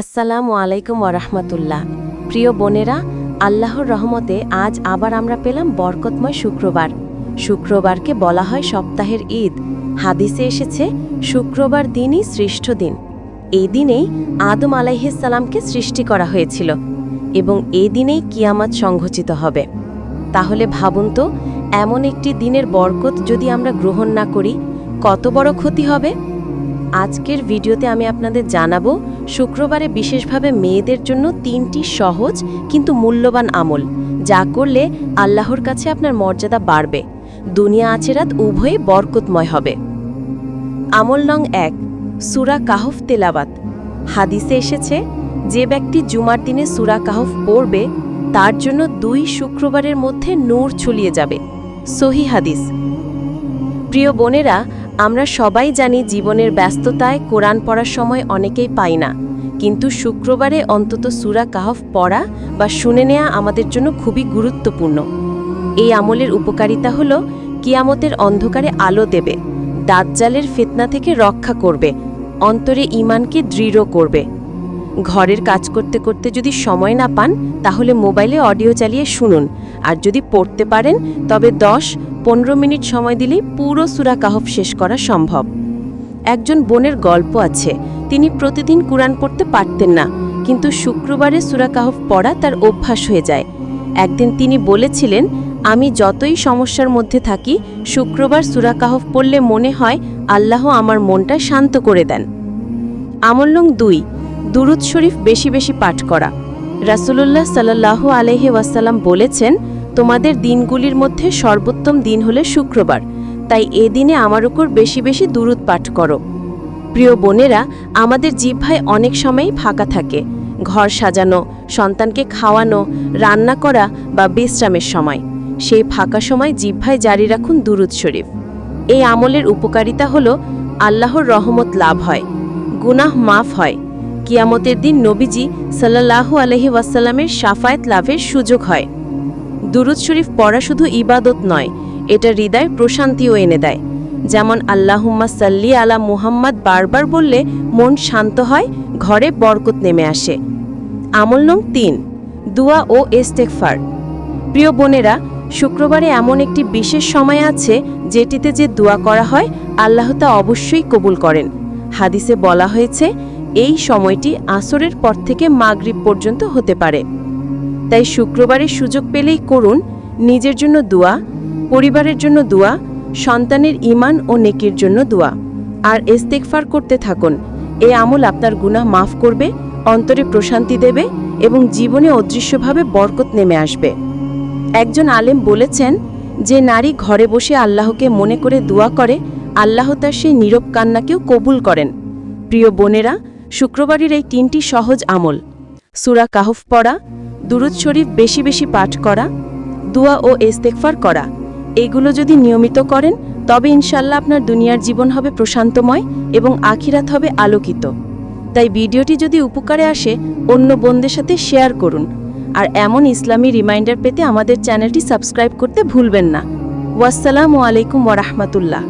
আসসালামু আলাইকুম ওরহমতুল্লাহ প্রিয় বোনেরা, আল্লাহর রহমতে আজ আবার আমরা পেলাম বরকতময় শুক্রবার। শুক্রবারকে বলা হয় সপ্তাহের ঈদ। হাদিসে এসেছে, শুক্রবার দিনই শ্রেষ্ঠ দিন। এই দিনেই আদম আলাইহিসালামকে সৃষ্টি করা হয়েছিল এবং এই দিনেই কিয়ামাত সংঘটিত হবে। তাহলে ভাবুন তো, এমন একটি দিনের বরকত যদি আমরা গ্রহণ না করি, কত বড় ক্ষতি হবে? আজকের ভিডিওতে আমি আপনাদের জানাব, শুক্রবারে বিশেষভাবে মেয়েদের জন্য তিনটি সহজ কিন্তু মূল্যবান আমল। যা করলে আল্লাহর কাছে আপনার মর্যাদা বাড়বে। দুনিয়া আছেরাত উভয়ই বরকতময় হবে। আমল নং এক, সুরা কাহফ তেলাবাত হাদিসে এসেছে, যে ব্যক্তি জুমার দিনে সুরা কাহফ পড়বে, তার জন্য দুই শুক্রবারের মধ্যে নূর ছুলিয়ে যাবে। সহি হাদিস। প্রিয় বোনেরা আমরা সবাই জানি জীবনের ব্যস্ততায় কোরআন পড়ার সময় অনেকেই পাই না। কিন্তু শুক্রবারে অন্তত সুরা কাহফ পড়া বা শুনে নেওয়া আমাদের জন্য খুবই গুরুত্বপূর্ণ। এই আমলের উপকারিতা হল, কিয়ামতের অন্ধকারে আলো দেবে, দাজ্জালের ফিতনা থেকে রক্ষা করবে, অন্তরে ইমানকে দৃঢ় করবে। ঘরের কাজ করতে করতে যদি সময় না পান, তাহলে মোবাইলে অডিও চালিয়ে শুনুন, আর যদি পড়তে পারেন, তবে দশ পনেরো মিনিট সময় দিলেই পুরো সুরা কাহফ শেষ করা সম্ভব। একজন বোনের গল্প আছে, তিনি প্রতিদিন কুরআন পড়তে পারতেন না, কিন্তু শুক্রবারে সুরা কাহফ পড়া তার অভ্যাস হয়ে যায়। একদিন তিনি বলেছিলেন, আমি যতই সমস্যার মধ্যে থাকি, শুক্রবার সুরা কাহফ পড়লে মনে হয় আল্লাহ আমার মনটা শান্ত করে দেন। আমল নং দুই, দুরুদ শরীফ বেশি বেশি পাঠ করা। রাসুলুল্লাহ সাল্লাহ আলহি ওয়াসাল্লাম বলেছেন তোমাদের দিনগুলির মধ্যে সর্বোত্তম দিন হলে শুক্রবার। তাই এ দিনে আমার উপর বেশি বেশি দুরুদ পাঠ করো। প্রিয় বোনেরা, আমাদের জিহ্বায় অনেক সময়ই ফাঁকা থাকে। ঘর সাজানো, সন্তানকে খাওয়ানো, রান্না করা বা বিশ্রামের সময়। সেই ফাঁকা সময় জিহ্বায় জারি রাখুন দুরুদ শরীফ। এই আমলের উপকারিতা হল আল্লাহর রহমত লাভ হয়, গুনাহ মাফ হয়। কিয়ামতের দিন নবীজি সাল্লাল্লাহু আলহি ওয়াসাল্লামের সাফায়েত লাভের সুযোগ হয়। দুরুদ শরীফ পড়া শুধু ইবাদত নয়, এটা হৃদয় প্রশান্তিও এনে দেয়। যেমন আল্লাহুম্মা সাল্লি আলা মুহাম্মদ বারবার বললে মন শান্ত হয়, ঘরে বরকত নেমে আসে। আমল নং তিন, দুয়া ও এস্তেকফার প্রিয় বোনেরা, শুক্রবারে এমন একটি বিশেষ সময় আছে যেটিতে যে দোয়া করা হয়, আল্লাহ তা অবশ্যই কবুল করেন। হাদিসে বলা হয়েছে, এই সময়টি আসরের পর থেকে মাগরিব পর্যন্ত হতে পারে। তাই শুক্রবারের সুযোগ পেলেই করুন নিজের জন্য দোয়া, পরিবারের জন্য দোয়া, সন্তানের ইমান ও নেকির জন্য দোয়া। আর ইস্তেকফার করতে থাকুন। এ আমল আপনার গুনাহ মাফ করবে, অন্তরে প্রশান্তি দেবে এবং জীবনে অদৃশ্যভাবে বরকত নেমে আসবে। একজন আলেম বলেছেন যে নারী ঘরে বসে আল্লাহকে মনে করে দোয়া করে, আল্লাহ তার সেই নীরব কান্নাকেও কবুল করেন। প্রিয় বোনেরা, শুক্রবারের এই তিনটি সহজ আমল। সুরা কাহফ পড়া দুরুদ শরীফ বেশি বেশি পাঠ করা, দুয়া ও ইস্তেকফার করা, এগুলো যদি নিয়মিত করেন, তবে ইনশাল্লাহ আপনার দুনিয়ার জীবন হবে প্রশান্তময় এবং আখিরাত হবে আলোকিত। তাই ভিডিওটি যদি উপকারে আসে, অন্য বোনদের সাথে শেয়ার করুন। আর এমন ইসলামী রিমাইন্ডার পেতে আমাদের চ্যানেলটি সাবস্ক্রাইব করতে ভুলবেন না। ওয়াসসালামু আলাইকুম ওরহমতুল্লাহ